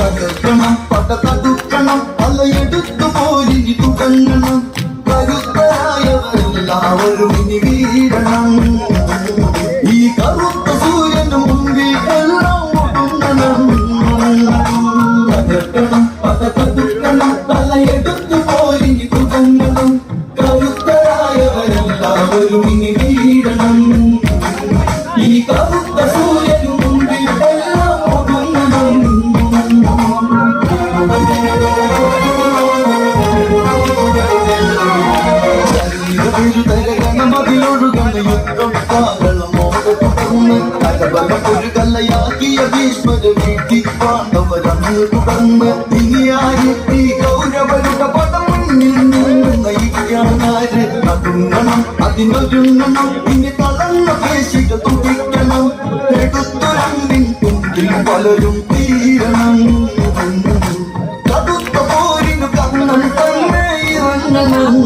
തകർക്കണം പട തടുക്കണം പലയെടുത്തു പോലിനി തുകങ്ങണം കരുത്തരായവരെല്ലാവരും ഇനി വീഴണം. ഈ കറുത്ത സൂര്യന് മുമ്പിൽ എല്ലാം ഒടുങ്ങണം തകർക്കണം പട തടുക്കണം പലയെടുത്തു പോലിനി തുകങ്ങണം കരുത്തരായവരെല്ലാവരും ഇനി വീഴണം. കല്ലയാക്കിയ ഭീഷ്മര വീട്ടിൽ പാണ്ഡവരന്ന് തുടർന്ന് ഈ കൗരവരുടെ പടം മുന്നിൽ നിന്ന് നയിക്കാനാര് നടുങ്ങണം അതിനൊരുങ്ങണം ഇനി തളർന്ന പേശികൾ തുടിക്കണം എടുത്തൊരമ്പിൻ തുമ്പിൽ പലരും തീരണം കടുത്ത പോരിനു കണ്ണൻ തന്നെ ഇറങ്ങണം.